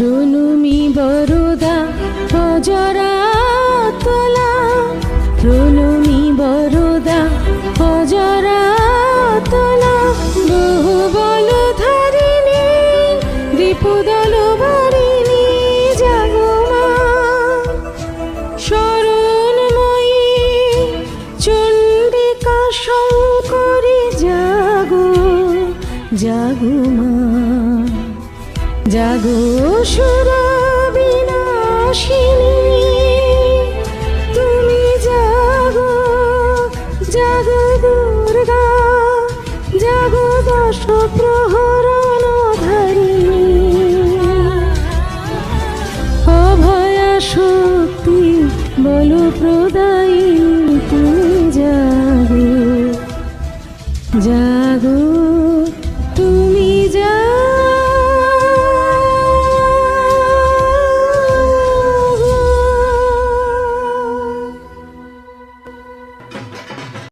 প্রণমি বরদা অজরা তোলা। বরদা অজরা তোলা। বহু বল ধারিণী দীপদল বারিণী জাগমা শরণময়ী, চণ্ডিকা শঙ্করী, জাগো জাগো মা। জাগো সুরা বিনাশিনী, তুমি জাগো জাগো দুর্গা, জাগো দশ প্রহরণ ধারিণী অভয়া শক্তি বল প্রদায়ী, তুমি জাগো জাগো